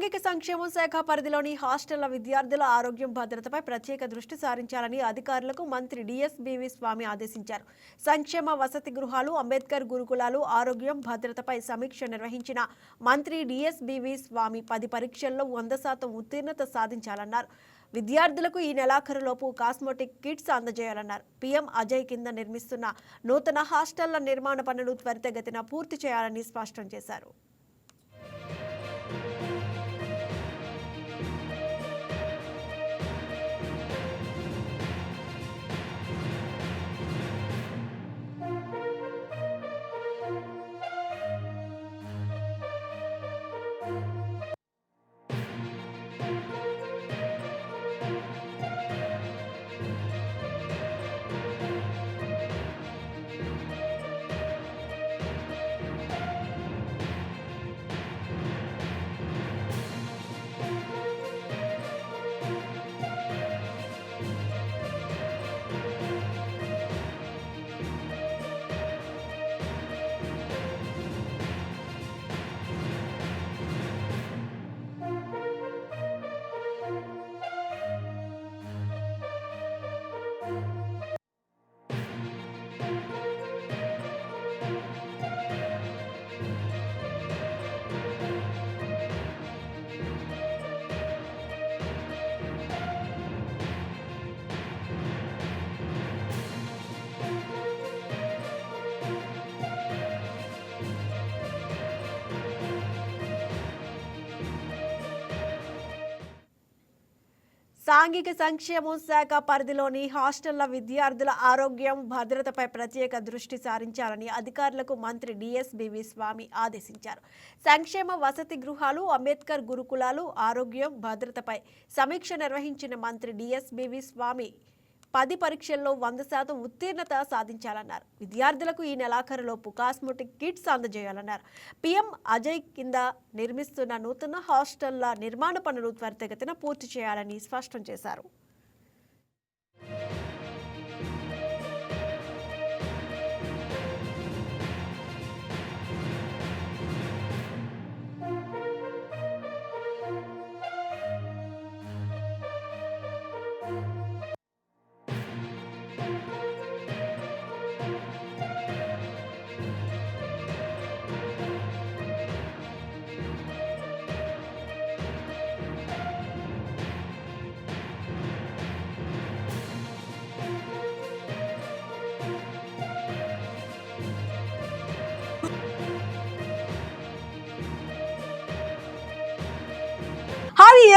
సాంఘిక సంక్షేమ శాఖ పరిధిలోని హాస్టళ్ళ విద్యార్థుల ఆరోగ్యం భద్రతపై ప్రత్యేక దృష్టి సారించాలని అధికారులకు మంత్రి డిఎస్బివి స్వామి ఆదేశించారు. సంక్షేమ వసతి గృహాలు అంబేద్కర్ గురుకులాలు ఆరోగ్యం భద్రతపై సమీక్ష నిర్వహించిన మంత్రి డిఎస్బివి స్వామి పది పరీక్షల్లో వంద శాతం ఉత్తీర్ణత సాధించాలన్నారు. విద్యార్థులకు ఈ నెలాఖరులోపు కాస్మోటిక్ కిట్స్ అందజేయాలన్నారు. పీఎం అజయ్ కింద నిర్మిస్తున్న నూతన హాస్టళ్ళ నిర్మాణ పనులు త్వరితగతిన పూర్తి చేయాలని స్పష్టం చేశారు. సాంఘిక సంక్షేమ శాఖ పరిధిలోని హాస్టళ్ళ విద్యార్థుల ఆరోగ్యం భద్రతపై ప్రత్యేక దృష్టి సారించాలని అధికారులకు మంత్రి డిఎస్బివి స్వామి ఆదేశించారు. సంక్షేమ వసతి గృహాలు అంబేద్కర్ గురుకులాలు ఆరోగ్యం భద్రతపై సమీక్ష నిర్వహించిన మంత్రి డిఎస్బివి స్వామి పది పరీక్షల్లో వంద శాతం ఉత్తీర్ణత సాధించాలన్నారు. విద్యార్థులకు ఈ నెలాఖరులోపు కాస్మోటిక్ కిట్స్ అందజేయాలన్నారు. పీఎం అజయ్ కింద నిర్మిస్తున్న నూతన హాస్టళ్ళ నిర్మాణ పనులు త్వరితగతిన పూర్తి చేయాలని స్పష్టం చేశారు.